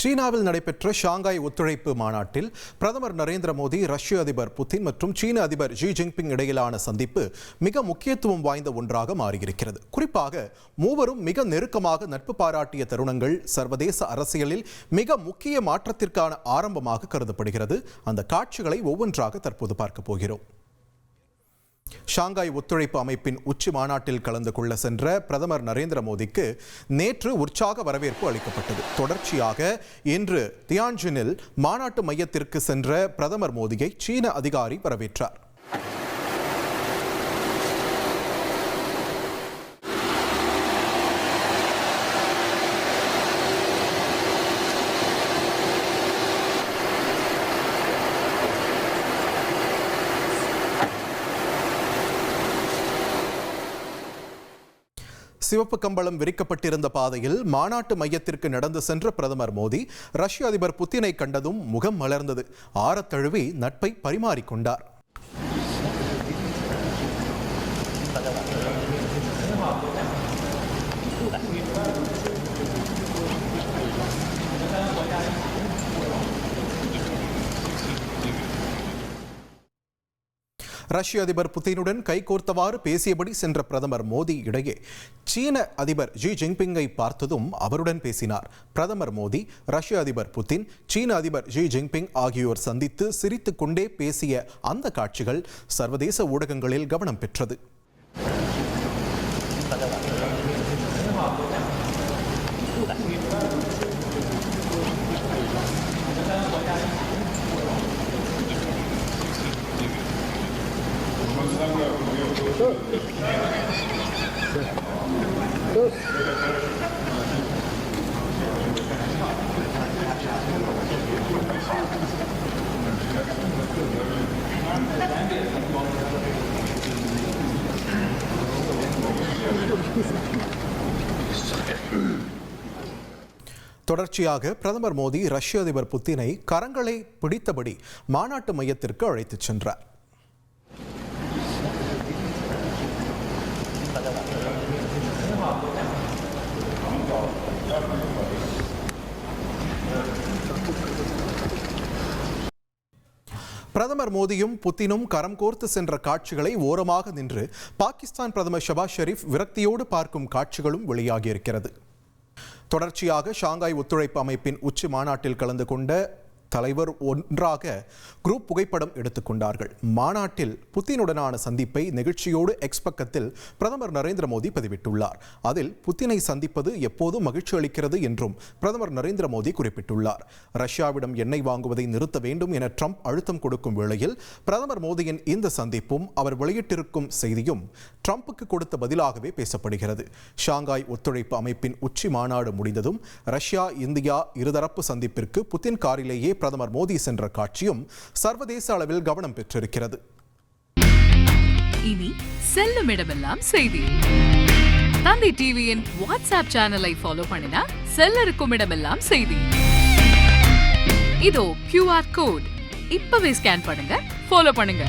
சீனாவில் நடைபெற்ற ஷாங்காய் ஒத்துழைப்பு மாநாட்டில் பிரதமர் நரேந்திர மோடி ரஷ்ய அதிபர் புதின் மற்றும் சீன அதிபர் ஜி ஜின்பிங் இடையிலான சந்திப்பு மிக முக்கியத்துவம் வாய்ந்த ஒன்றாக மாறியிருக்கிறது. குறிப்பாக மூவரும் மிக நெருக்கமாக நட்பு பாராட்டிய தருணங்கள் சர்வதேச அரசியலில் மிக முக்கிய மாற்றத்திற்கான ஆரம்பமாக கருதப்படுகிறது. அந்த காட்சிகளை ஒவ்வொன்றாக தற்போது பார்க்க போகிறோம். ஷாங்காய் ஒத்துழைப்பு அமைப்பின் உச்சி மாநாட்டில் கலந்து கொள்ள சென்ற பிரதமர் நரேந்திர மோடிக்கு நேற்று உற்சாக வரவேற்பு அளிக்கப்பட்டது. தொடர்ச்சியாக இன்று தியான்ஜினில் மாநாட்டு மையத்திற்கு சென்ற பிரதமர் மோடியை சீன அதிகாரி வரவேற்றார். சிவப்பு கம்பளம் விரிக்கப்பட்டிருந்த பாதையில் மாநாட்டு மையத்திற்கு நடந்து சென்ற பிரதமர் மோடி ரஷ்ய அதிபர் புத்தினை கண்டதும் முகம் மலர்ந்தது. ஆரத்தழுவி நட்பை பரிமாறிக்கொண்டார். ரஷ்ய அதிபர் புதினுடன் கைகோர்த்தவாறு பேசியபடி சென்ற பிரதமர் மோடி இடையே சீன அதிபர் ஜி ஜின்பிங்கை பார்த்ததும் அவருடன் பேசினார். பிரதமர் மோடி ரஷ்ய அதிபர் புதின் சீன அதிபர் ஜி ஜின்பிங் ஆகியோர் சந்தித்து சிரித்துக்கொண்டே பேசிய அந்த காட்சிகள் சர்வதேச ஊடகங்களில் கவனம் பெற்றது. தொடர்ச்சியாக பிரதமர் மோடி ரஷ்ய அதிபர் புத்தினை கரங்களை பிடித்தபடி மாநாட்டு மையத்திற்கு அழைத்துச் சென்றார். பிரதமர் மோடியும் புத்தினும் கரம் கோர்த்து சென்ற காட்சிகளை ஓரமாக நின்று பாகிஸ்தான் பிரதமர் ஷபாஸ் ஷெரீப் விரக்தியோடு பார்க்கும் காட்சிகளும் வெளியாகியிருக்கிறது. தொடர்ச்சியாக ஷாங்காய் ஒத்துழைப்பு அமைப்பின் உச்சி மாநாட்டில் கலந்து கொண்ட தலைவர் ஒன்றாக குரூப் புகைப்படம் எடுத்துக்கொண்டார்கள். மாநாட்டில் புத்தினுடனான சந்திப்பை நிகழ்ச்சியோடு எக்ஸ் பக்கத்தில் பிரதமர் நரேந்திர மோடி பதிவிட்டுள்ளார். அதில் புத்தினை சந்திப்பது எப்போதும் மகிழ்ச்சி அளிக்கிறது என்றும் பிரதமர் நரேந்திர மோடி குறிப்பிட்டுள்ளார். ரஷ்யாவிடம் எண்ணெய் வாங்குவதை நிறுத்த வேண்டும் என ட்ரம்ப் அழுத்தம் கொடுக்கும் வேளையில் பிரதமர் மோடியின் இந்த சந்திப்பும் அவர் வெளியிட்டிருக்கும் செய்தியும் ட்ரம்ப்புக்கு கொடுத்த பதிலாகவே பேசப்படுகிறது. ஷாங்காய் ஒத்துழைப்பு அமைப்பின் உச்சி மாநாடு முடிந்ததும் ரஷ்யா இந்தியா இருதரப்பு சந்திப்பிற்கு புத்தின் காரிலேயே பிரதமர் மோடி சென்ற காட்சியும் சர்வதேச அளவில் கவனம் பெற்றிருக்கிறது. இனி செல்லும் இடமெல்லாம் செய்தி. தந்தி டிவியின் வாட்ஸ்அப் சேனலை ஃபாலோ பண்ணினா செல்ல இருக்கும் இடமெல்லாம் செய்தி. இதோ கியூஆர் கோட் இப்பவே ஸ்கேன் பண்ணுங்க ஃபாலோ பண்ணுங்க.